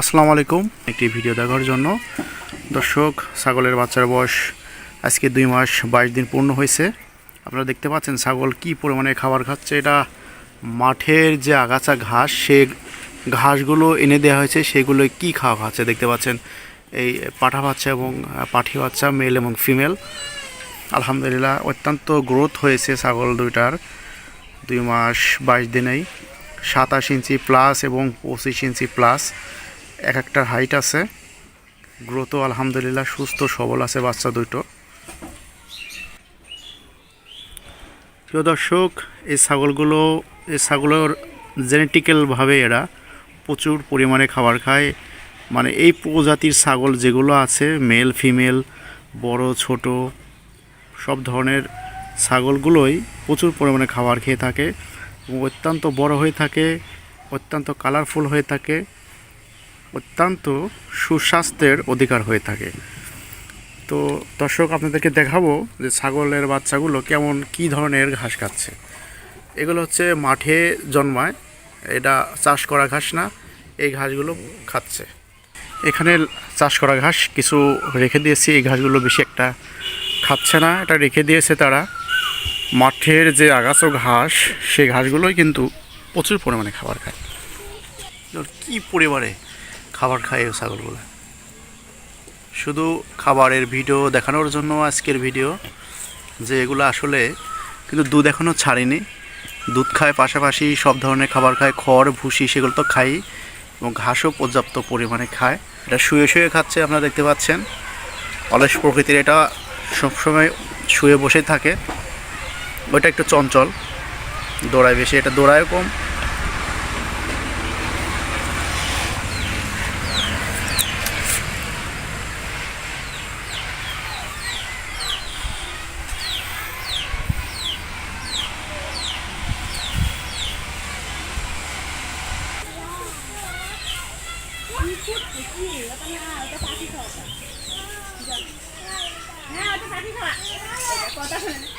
আসসালামু আলাইকুম। একটি ভিডিও দেখার জন্য। দর্শক, ছাগলের বাচ্চার বয়স আজকে দুই মাস বাইশ দিন পূর্ণ হয়েছে। আপনারা দেখতে পাচ্ছেন ছাগল কি পরিমাণে খাবার খাচ্ছে। এটা মাঠের যে আগাছা ঘাস, সে ঘাসগুলো এনে দেওয়া হয়েছে, সেগুলো কি খাওয়া খাচ্ছে দেখতে পাচ্ছেন। এই পাঠা বাচ্চা এবং পাঠি বাচ্চা, মেল এবং ফিমেল। আলহামদুলিল্লাহ, অত্যন্ত গ্রোথ হয়েছে ছাগল দুইটার দুই মাস বাইশ দিনেই। সাতাশ ইঞ্চি প্লাস এবং পঁচিশ ইঞ্চি প্লাস। এক একটার হাইট আছে। গ্রোথও আলহামদুলিল্লাহ সুস্থ, সবল আছে বাচ্চা দুটো। প্রিয় দর্শক, এই ছাগলগুলো, এই ছাগলের জেনেটিক্যালভাবে এরা প্রচুর পরিমাণে খাবার খায়। মানে এই প্রজাতির ছাগল যেগুলো আছে মেল ফিমেল বড়, ছোট, সব ধরনের ছাগলগুলোই প্রচুর পরিমাণে খাবার খেয়ে থাকে এবং অত্যন্ত বড় হয়ে থাকে, অত্যন্ত কালারফুল হয়ে থাকে। অত্যন্ত সুস্বাস্থ্যের অধিকার হয়ে থাকে। তো দর্শক, আপনাদেরকে দেখাবো যে ছাগলের বাচ্চাগুলো কেমন, কি ধরনের ঘাস খাচ্ছে। এগুলো হচ্ছে মাঠে জন্মায়, এটা চাষ করা ঘাস না, এই ঘাসগুলো খাচ্ছে। এখানে চাষ করা ঘাস কিছু রেখে দিয়েছি, এই ঘাসগুলো বেশি একটা খাচ্ছে না, এটা রেখে দিয়েছে তারা। মাঠের যে আগাছা ঘাস, সেই ঘাসগুলোই কিন্তু প্রচুর পরিমাণে খাবার খায়। কি পরিমাণে খাবার খায় ছাগলগুলো। শুধু খাবারের ভিডিও দেখানোর জন্য আজকের ভিডিও, যে এগুলো আসলে কিন্তু দুধ এখনও ছাড়েনি। দুধ খায় পাশাপাশি সব ধরনের খাবার খায়, খড়, ভুসি, সেগুলো তো খাই এবং ঘাসও পর্যাপ্ত পরিমাণে খায়। এটা শুয়ে শুয়ে খাচ্ছে, আপনারা দেখতে পাচ্ছেন। অলস প্রকৃতির এটা সবসময় শুয়ে বসে থাকে। ওইটা একটু চঞ্চল। দৌড়ায় বেশি, এটা দৌড়ায় কম। কথা শোনে